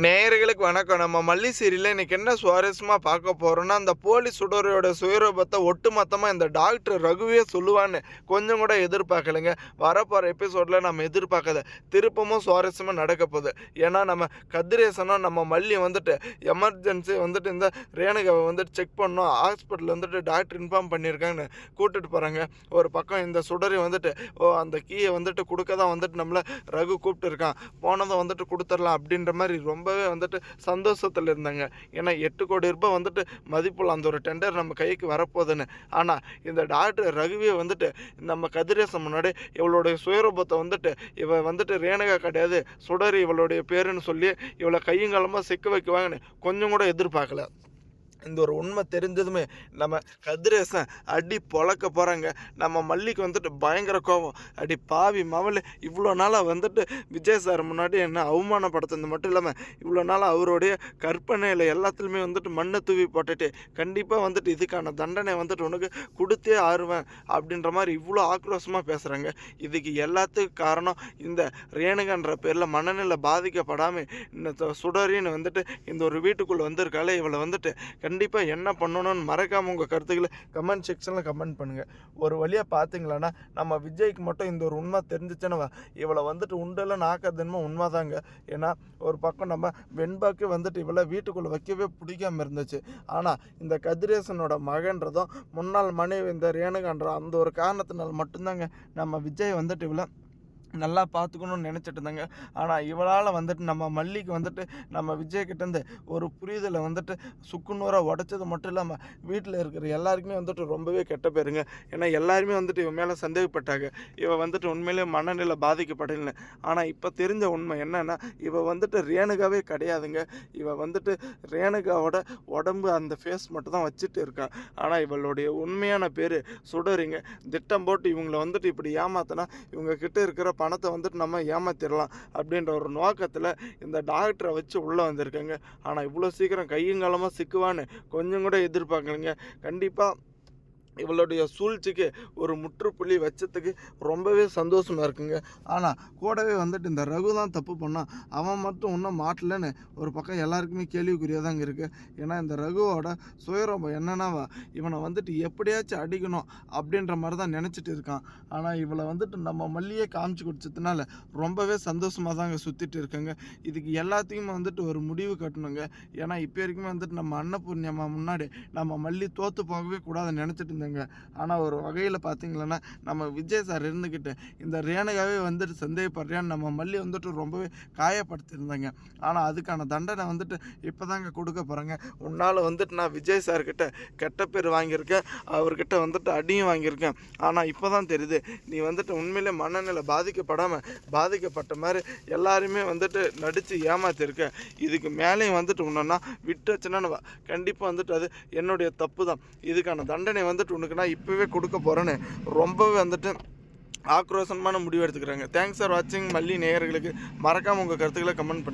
நேயர்களுக்கு வணக்கம். நம்ம மல்லி சீரியலில் இன்னைக்கு என்ன சுவாரஸ்யமாக பார்க்க போகிறோன்னா அந்த போலீஸ் சுடரோட சுயரூபத்தை ஒட்டுமொத்தமாக இந்த டாக்டர் ரகுவே சொல்லுவான்னு கொஞ்சம் கூட எதிர்பார்க்கலைங்க. வரப்போகிற எபிசோடில் நம்ம எதிர்பார்க்காத திருப்பமும் சுவாரஸ்யமாக நடக்க போகுது. ஏன்னா நம்ம கதிரேசனும் நம்ம மல்லி வந்துட்டு எமர்ஜென்சி வந்துட்டு இந்த ரேணுகாவை வந்துட்டு செக் பண்ணோம் ஹாஸ்பிட்டலில் வந்துட்டு டாக்டர் இன்ஃபார்ம் பண்ணியிருக்காங்கன்னு கூப்பிட்டுட்டு போகிறாங்க ஒரு பக்கம் இந்த சுடரி வந்துட்டு ஓ அந்த கீயை வந்துட்டு கொடுக்க தான் வந்துட்டு நம்மளை ரகு கூப்பிட்டு இருக்கான். போனதை வந்துட்டு கொடுத்துடலாம் அப்படின்ற மாதிரி ரொம்பவே வந்துட்டு சந்தோஷத்தில் இருந்தாங்க. ஏன்னா எட்டு கோடி ரூபாய் வந்துட்டு மதிப்புள்ள அந்த ஒரு டெண்டர் நம்ம கைக்கு வரப்போகுதுன்னு. ஆனால் இந்த டாக்டர் ரகுவியை வந்துட்டு நம்ம கதிரேசன் முன்னாடி இவளுடைய சுயரூபத்தை வந்துட்டு இவ வந்துட்டு ரேணுகா கிடையாது சுடரி இவளுடைய பேருன்னு சொல்லி இவளை கையங்காலமாக சிக்க வைக்குவாங்கன்னு கொஞ்சம் கூட எதிர்பார்க்கல. இந்த ஒரு உண்மை தெரிஞ்சதுமே நம்ம கதிரேசன் அடி பொழக்க போகிறாங்க நம்ம மல்லிக்கு வந்துட்டு பயங்கர கோபம். அடி பாவி மவள் இவ்வளோ நாளாக வந்துட்டு விஜய் சார் முன்னாடி என்ன அவமானப்படுத்துறது மட்டும் இல்லாமல் இவ்வளோ நாளாக அவருடைய கற்பனையில் எல்லாத்துலேயுமே வந்துட்டு மண்ணை தூவி போட்டுட்டு கண்டிப்பாக வந்துட்டு இதுக்கான தண்டனை வந்துட்டு உனக்கு கொடுத்தே ஆறுவேன் அப்படின்ற மாதிரி இவ்வளோ ஆக்ரோஷமாக பேசுகிறாங்க இதுக்கு எல்லாத்துக்கும் காரணம் இந்த ரேணுகன்ற பேரில் மனநிலை பாதிக்கப்படாமல் இந்த சுடரின்னு வந்துட்டு இந்த ஒரு வீட்டுக்குள்ளே வந்திருக்காலே இவளை வந்துட்டு கண்டிப்பாக என்ன பண்ணணும்னு மறக்காமல் உங்கள் கருத்துக்களை கமெண்ட் செக்ஷனில் கமெண்ட் பண்ணுங்கள் ஒரு வழியாக பார்த்தீங்களான்னா நம்ம விஜய்க்கு மட்டும் இந்த ஒரு உண்மை தெரிஞ்சிச்சுன்னா இவளை வந்துட்டு உண்டெல்லாம் உண்மை தாங்க ஏன்னா ஒரு பக்கம் நம்ம வெண்பாக்கு வந்துட்டு இவளை வீட்டுக்குள்ளே வைக்கவே பிடிக்காம இருந்துச்சு. ஆனால் இந்த கதிரேசனோட மகன்றதும் முன்னாள் மனைவி இந்த ரேணுகான்ற அந்த ஒரு காரணத்தினால் மட்டும்தாங்க நம்ம விஜய் வந்துட்டு இவ்வளோ நல்லா பார்த்துக்கணும்னு நினச்சிட்டு இருந்தாங்க. ஆனால் இவளால் வந்துட்டு நம்ம மல்லிக்கு வந்துட்டு நம்ம விஜய் கிட்டேருந்து ஒரு புரிதலை வந்துட்டு சுக்குநூறாக உடைச்சது மட்டும் இல்லாமல் வீட்டில் இருக்கிற எல்லாருக்குமே வந்துட்டு ரொம்பவே கெட்ட பேருங்க. ஏன்னா எல்லாருமே வந்துட்டு இவன் மேலே சந்தேகப்பட்டாங்க. இவள் வந்துட்டு உண்மையிலேயே மனநிலை பாதிக்கப்படலை ஆனால் இப்போ தெரிஞ்ச உண்மை என்னென்னா இவள் வந்துட்டு ரேணுகாவே கிடையாதுங்க. இவள் வந்துட்டு ரேணுகாவோட உடம்பு அந்த ஃபேஸ் மட்டும் தான் வச்சுட்டு இருக்கா. ஆனால் இவளுடைய உண்மையான பேர் சுடரிங்க. திட்டம் போட்டு இவங்கள வந்துட்டு இப்படி ஏமாத்தினா இவங்க கிட்ட இருக்கிற பணத்தை வந்துட்டு நம்ம ஏமாத்திடலாம் அப்படின்ற ஒரு நோக்கத்தில் இந்த டாக்டரை வச்சு உள்ளே வந்திருக்காங்க. ஆனால் இவ்வளோ சீக்கிரம் கையும் காலமாக சிக்குவான்னு கொஞ்சம் கூட எதிர்பார்க்கலைங்க. கண்டிப்பாக இவளுடைய சூழ்ச்சிக்கு ஒரு முற்றுப்புள்ளி வச்சதுக்கு ரொம்பவே சந்தோஷமாக இருக்குங்க. ஆனால் கூடவே வந்துட்டு இந்த ரகு தான் தப்பு பண்ணான் அவன் மட்டும் இன்னும் மாட்டலன்னு ஒரு பக்கம் எல்லாருக்குமே கேள்விக்குறியாக தாங்க இருக்குது ஏன்னா இந்த ரகுவோட சுயரூபம் என்னன்னாவா இவனை வந்துட்டு எப்படியாச்சும் அடிக்கணும் அப்படின்ற மாதிரி தான் நினச்சிட்டு இருக்கான். ஆனால் இவளை வந்துட்டு நம்ம மல்லியே காமிச்சு கொடுத்ததுனால ரொம்பவே சந்தோஷமாக தாங்க சுற்றிட்டு இருக்கேங்க. இதுக்கு எல்லாத்தையும் வந்துட்டு ஒரு முடிவு கட்டணுங்க. ஏன்னா இப்போ வரைக்குமே வந்துட்டு நம்ம அன்னபூர்ணியம்மா முன்னாடி நம்ம மல்லி தோற்று போகவே கூடாது நினச்சிட்டு இருந்தேங்க. ஆனால் ஒரு வகையில் பார்த்தீங்களன்னா நம்ம விஜய் சார் இருந்துக்கிட்டு இந்த ரேணுகாவே வந்துட்டு சந்தேகப்படுறியான்னு நம்ம மல்லி வந்துட்டு ரொம்பவே காயப்படுத்தியிருந்தாங்க. ஆனால் அதுக்கான தண்டனை வந்துட்டு இப்போ தாங்க கொடுக்க போகிறாங்க உன்னால் வந்துட்டு நான் விஜய் சார்கிட்ட கெட்ட பேர் வாங்கியிருக்கேன். அவர்கிட்ட வந்துட்டு அடியும் வாங்கியிருக்கேன். ஆனால் இப்போ தான் தெரியுது நீ வந்துட்டு உண்மையிலே மனநிலை பாதிக்கப்படாமல் பாதிக்கப்பட்ட மாதிரி எல்லாருமே வந்துட்டு நடித்து ஏமாத்திருக்க. இதுக்கு மேலேயும் வந்துட்டு உன்னா விட்டுச்சுன்னா கண்டிப்பாக வந்துட்டு அது என்னுடைய தப்பு தான் இதுக்கான தண்டனை வந்துட்டு உனக்கு நான் இப்போவே கொடுக்க போகிறேன்னு ரொம்பவே வந்துட்டு ஆக்ரோஷமான முடிவு எடுத்துக்கிறாங்க. தேங்க்ஸ் ஃபார் வாட்சிங் மல்லி நேயர்களுக்கு மறக்காமல் உங்கள் கருத்துக்களை கமெண்ட் பண்ணுங்கள்